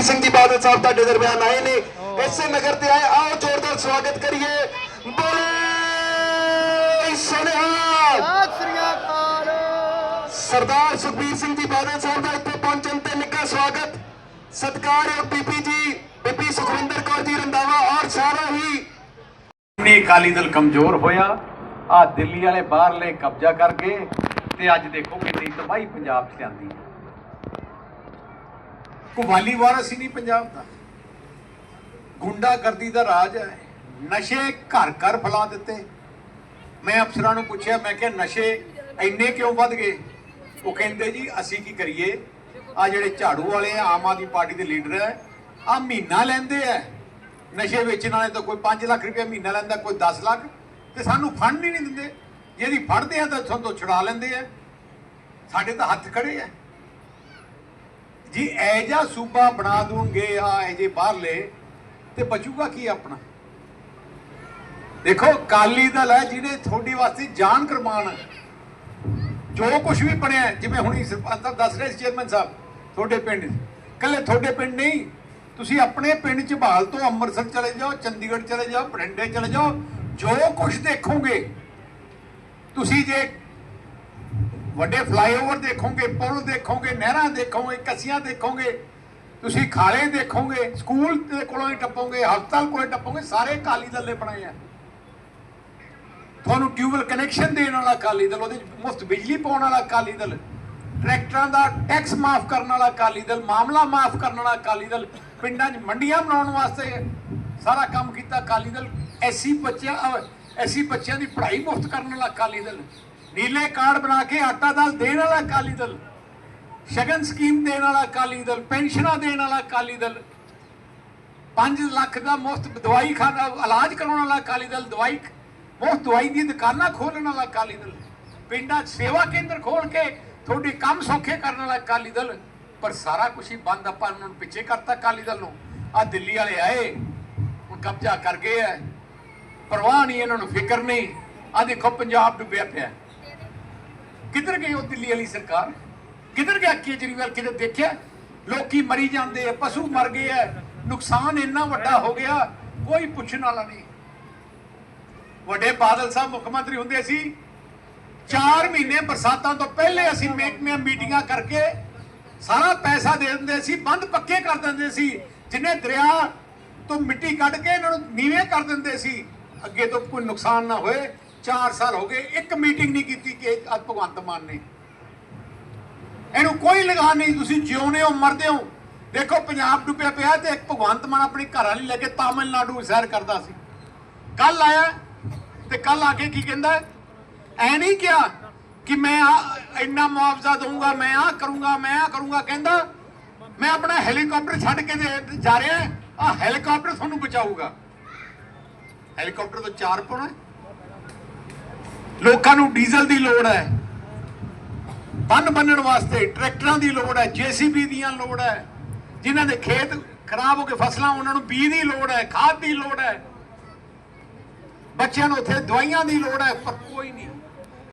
ਸੁਖਬੀਰ ਸਿੰਘ ਜੀ ਬਾਦਲ ਸਾਹਿਬ ਤੁਹਾਡੇ ਦਰਮਿਆਨ ਆਏ ਨੇ। ਇਸੇ ਨਗਰ ਤੇ ਆਏ। ਆਓ ਜ਼ੋਰਦਾਰ ਸਵਾਗਤ ਕਰੀਏ। ਬੋਲੇ ਸੋਨਿਹਾਲ ਸਤਿ ਸ੍ਰੀ ਅਕਾਲ। ਸਰਦਾਰ ਸੁਖਬੀਰ ਸਿੰਘ ਜੀ ਬਾਦਲ ਸਾਹਿਬ ਦਾ ਇੱਥੇ ਪਹੁੰਚਣ ਤੇ ਨਿੱਘਾ ਸਵਾਗਤ। ਸਤਿਕਾਰਯੋਗ ਬੀਬੀ ਜੀ ਬੀਬੀ ਸੁਖਵਿੰਦਰ ਕੌਰ ਜੀ ਰੰਦਾਵਾ ਔਰ ਸਾਰਾ ਹੀ। ਨਹੀਂ ਅਕਾਲੀ ਦਲ ਕਮਜ਼ੋਰ ਹੋਇਆ ਆ ਦਿੱਲੀ ਵਾਲੇ ਬਾਹਰਲੇ ਕਬਜ਼ਾ ਕਰ ਗਏ ਤੇ ਅੱਜ ਦੇਖੋ ਕਿੰਨੀ ਤਬਾਹੀ ਪੰਜਾਬ 'ਚ ਆਂਦੀ ਕੁਵਾਲੀ ਵਾਰਸ ਹੀ ਨਹੀਂ ਪੰਜਾਬ ਦਾ। ਗੁੰਡਾਗਰਦੀ ਦਾ ਰਾਜ ਹੈ। ਨਸ਼ੇ ਘਰ ਘਰ ਫੈਲਾ ਦਿੱਤੇ। ਮੈਂ ਅਫਸਰਾਂ ਨੂੰ ਪੁੱਛਿਆ, ਮੈਂ ਕਿਹਾ, ਨਸ਼ੇ ਇੰਨੇ ਕਿਉਂ ਵੱਧ ਗਏ? ਉਹ ਕਹਿੰਦੇ ਜੀ, ਅਸੀਂ ਕੀ ਕਰੀਏ? ਆ ਜਿਹੜੇ ਝਾੜੂ ਵਾਲੇ ਆ, ਆਮ ਆਦਮੀ ਪਾਰਟੀ ਦੇ ਲੀਡਰ ਹੈ ਆ ਮਹੀਨਾ ਲੈਂਦੇ ਆ ਨਸ਼ੇ ਵੇਚਣ ਵਾਲੇ ਤਾਂ ਕੋਈ 5 ਲੱਖ ਰੁਪਏ ਮਹੀਨਾ ਲੈਂਦਾ, ਕੋਈ 10 ਲੱਖ। ਤੇ ਸਾਨੂੰ ਫੰਡ ਹੀ ਨਹੀਂ ਦਿੰਦੇ। ਜਿਹਦੀ ਫੜਦੇ ਆ ਤਾਂ ਤੁਹਾਨੂੰ ਛੁਡਾ ਲੈਂਦੇ ਆ ਸਾਡੇ ਤਾਂ ਹੱਥ ਖੜੇ ਆ ਜੀ ਐਜਾ ਸੂਬਾ ਬਣਾ ਦੂੰਗੇ ਆ ਐਜੇ ਬਾਹਰਲੇ, ਤੇ ਬਚੂਗਾ ਕੀ ਆਪਣਾ ਦੇਖੋ ਕਾਲੀ ਦਲ ਹੈ ਜਿਹਨੇ ਤੁਹਾਡੀ ਵਾਸਤੇ ਜਾਨ ਕੁਰਬਾਨ ਜੋ ਕੁਝ ਵੀ ਬਣਿਆ, ਜਿਵੇਂ ਹੁਣੀ ਸਰਪੰਚ ਸਾਹਿਬ ਦੱਸ ਰਹੇ ਸੀ, ਚੇਅਰਮੈਨ ਸਾਹਿਬ, ਤੁਹਾਡੇ ਪਿੰਡ 'ਚ। ਇਕੱਲੇ ਤੁਹਾਡੇ ਪਿੰਡ ਨਹੀਂ, ਤੁਸੀਂ ਆਪਣੇ ਪਿੰਡ ਚ ਬਹਾਲ ਤੋਂ ਅੰਮ੍ਰਿਤਸਰ ਚਲੇ ਜਾਓ, ਚੰਡੀਗੜ੍ਹ ਚਲੇ ਜਾਓ, ਬਠਿੰਡੇ ਚਲੇ ਜਾਓ, ਜੋ ਕੁਝ ਦੇਖੋਗੇ, ਤੁਸੀਂ ਜੇ ਵੱਡੇ ਫਲਾਈਓਵਰ ਦੇਖੋਗੇ, ਪੁਲ ਦੇਖੋਗੇ, ਨਹਿਰਾਂ ਦੇਖੋਗੇ, ਕੱਸੀਆਂ ਦੇਖੋਗੇ, ਤੁਸੀਂ ਖਾਲੇ ਦੇਖੋਗੇ, ਸਕੂਲ ਦੇ ਕੋਲੋਂ ਹੀ ਟੱਪੋਗੇ, ਹਸਪਤਾਲ ਕੋਲੋਂ ਟੱਪੋਗੇ, ਸਾਰੇ ਕਾਲੀ ਦਲ ਨੇ ਬਣਾਏ ਆ। ਤੁਹਾਨੂੰ ਟਿਊਬਲ ਕਨੈਕਸ਼ਨ ਦੇਣ ਵਾਲਾ ਅਕਾਲੀ ਦਲ, ਉਹਦੇ ਮੁਫਤ ਬਿਜਲੀ ਪਾਉਣ ਵਾਲਾ ਅਕਾਲੀ ਦਲ, ਟਰੈਕਟਰਾਂ ਦਾ ਟੈਕਸ ਮਾਫ ਕਰਨ ਵਾਲਾ ਅਕਾਲੀ ਦਲ, ਮਾਮਲਾ ਮਾਫ ਕਰਨ ਵਾਲਾ ਅਕਾਲੀ ਦਲ, ਪਿੰਡਾਂ 'ਚ ਮੰਡੀਆਂ ਬਣਾਉਣ ਵਾਸਤੇ ਸਾਰਾ ਕੰਮ ਕੀਤਾ ਅਕਾਲੀ ਦਲ ਐਸੀ ਬੱਚਿਆਂ ਐਸੀ ਬੱਚਿਆਂ ਦੀ ਪੜ੍ਹਾਈ ਮੁਫਤ ਕਰਨ ਵਾਲਾ ਅਕਾਲੀ ਦਲ। ਨੀਲੇ ਕਾਰਡ ਬਣਾ ਕੇ ਆਟਾ ਦਾਲ ਦੇਣ ਵਾਲਾ ਅਕਾਲੀ ਦਲ, ਸ਼ਗਨ ਸਕੀਮ ਦੇਣ ਵਾਲਾ ਅਕਾਲੀ ਦਲ, ਪੈਨਸ਼ਨਾਂ ਦੇਣ ਵਾਲਾ ਅਕਾਲੀ ਦਲ 5 ਲੱਖ ਦਾ ਮੁਫਤ ਦਵਾਈ ਖਾਨਾ ਇਲਾਜ ਕਰਾਉਣ ਵਾਲਾ ਅਕਾਲੀ ਦਲ, ਦਵਾਈ ਮੁਫਤ ਦਵਾਈ ਦੀ ਦੁਕਾਨਾਂ ਖੋਲਣ ਵਾਲਾ ਅਕਾਲੀ ਦਲ, ਪਿੰਡਾਂ 'ਚ ਸੇਵਾ ਕੇਂਦਰ ਖੋਲ ਕੇ ਤੁਹਾਡੇ ਕੰਮ ਸੌਖੇ ਕਰਨ ਵਾਲਾ ਅਕਾਲੀ ਦਲ, ਪਰ ਸਾਰਾ ਕੁਝ ਹੀ ਬੰਦ ਆਪਾਂ ਉਹਨਾਂ ਨੂੰ ਪਿੱਛੇ ਕਰਤਾ ਅਕਾਲੀ ਦਲ ਨੂੰ। ਆ ਦਿੱਲੀ ਵਾਲੇ ਆਏ, ਹੁਣ ਕਬਜ਼ਾ ਕਰ ਗਏ ਐ। ਪਰਵਾਹ ਨਹੀਂ, ਇਹਨਾਂ ਨੂੰ ਫਿਕਰ ਨਹੀਂ। ਆ ਦੇਖੋ, ਪੰਜਾਬ ਡੁੱਬਿਆ ਪਿਆ। ਕਿੱਧਰ ਗਈ ਉਹ ਦਿੱਲੀ ਵਾਲੀ ਸਰਕਾਰ? ਕਿੱਧਰ ਗਿਆ ਕੇਜਰੀਵਾਲ? ਕਿਤੇ ਦੇਖਿਆ? ਲੋਕੀ ਮਰੀ ਜਾਂਦੇ ਆ, ਪਸ਼ੂ ਮਰ ਗਏ ਆ, ਨੁਕਸਾਨ ਇੰਨਾ ਵੱਡਾ ਹੋ ਗਿਆ, ਕੋਈ ਪੁੱਛਣ ਵਾਲਾ ਨਹੀਂ। ਵੱਡੇ ਬਾਦਲ ਸਾਹਿਬ, ਮੁੱਖ ਮੰਤਰੀ ਹੁੰਦੇ ਸੀ 4 ਮਹੀਨੇ ਬਰਸਾਤਾਂ ਤੋਂ ਪਹਿਲੇ ਅਸੀਂ ਮਹਿਕਮਿਆਂ ਮੀਟਿੰਗਾਂ ਕਰਕੇ ਸਾਰਾ ਪੈਸਾ ਦੇ ਦਿੰਦੇ ਸੀ, ਬੰਦ ਪੱਕੇ ਕਰ ਦਿੰਦੇ ਸੀ, ਜਿੰਨੇ ਦਰਿਆ ਤੋਂ ਮਿੱਟੀ ਕੱਢ ਕੇ ਇਹਨਾਂ ਨੂੰ ਨੀਵੇਂ ਕਰ ਦਿੰਦੇ ਸੀ। ਅੱਗੇ ਤੋਂ ਕੋਈ ਨੁਕਸਾਨ ਨਾ ਹੋਏ 4 ਸਾਲ ਹੋ ਗਏ, ਇੱਕ ਮੀਟਿੰਗ ਨਹੀਂ ਕੀਤੀ ਕਿ ਅੱਜ ਭਗਵੰਤ ਮਾਨ ਨੇ। ਇਹਨੂੰ ਕੋਈ ਲਗਾ ਨਹੀਂ, ਤੁਸੀਂ ਜਿਉਂਦੇ ਹੋ, ਮਰਦੇ ਹੋ। ਦੇਖੋ, ਪੰਜਾਬ ਡੁੱਬਿਆ ਪਿਆ ਤੇ ਇੱਕ ਭਗਵੰਤ ਮਾਨ ਆਪਣੀ ਘਰ ਵਾਲੀ ਲੈ ਕੇ ਤਾਮਿਲਨਾਡੂ ਸੈਰ ਕਰਦਾ ਸੀ। ਕੱਲ ਆਇਆ ਤੇ ਕੱਲ ਆ ਕੇ ਕੀ ਕਹਿੰਦਾ? ਐ ਨਹੀਂ ਕਿਹਾ ਕਿ ਮੈਂ ਆ, ਇੰਨਾ ਮੁਆਵਜ਼ਾ ਦਊਂਗਾ, ਮੈਂ ਆ ਕਰੂੰਗਾ, ਮੈਂ ਆ ਕਰੂੰਗਾ। ਕਹਿੰਦਾ, ਮੈਂ ਆਪਣਾ ਹੈਲੀਕਾਪਟਰ ਛੱਡ ਕੇ ਜਾ ਰਿਹਾ ਆ ਹੈਲੀਕਾਪਟਰ ਤੁਹਾਨੂੰ ਬਚਾਊਗਾ। ਹੈਲੀਕਾਪਟਰ ਤੋਂ ਚਾਰ ਪਾਉਣਾ ਲੋਕਾਂ ਨੂੰ ਡੀਜ਼ਲ ਦੀ ਲੋੜ ਹੈ। ਬੰਨ ਬੰਨਣ ਵਾਸਤੇ ਟਰੈਕਟਰਾਂ ਦੀ ਲੋੜ ਹੈ, ਜੀਸੀਬੀ ਦੀਆਂ ਲੋੜ ਹੈ। ਜਿਨ੍ਹਾਂ ਦੇ ਖੇਤ ਖਰਾਬ ਹੋ ਕੇ ਫਸਲਾਂ, ਉਹਨਾਂ ਨੂੰ ਬੀਜ ਦੀ ਲੋੜ ਹੈ, ਖਾਦ ਦੀ ਲੋੜ ਹੈ। ਬੱਚਿਆਂ ਨੂੰ ਉੱਥੇ ਦਵਾਈਆਂ ਦੀ ਲੋੜ ਹੈ, ਪਰ ਕੋਈ ਨਹੀਂ।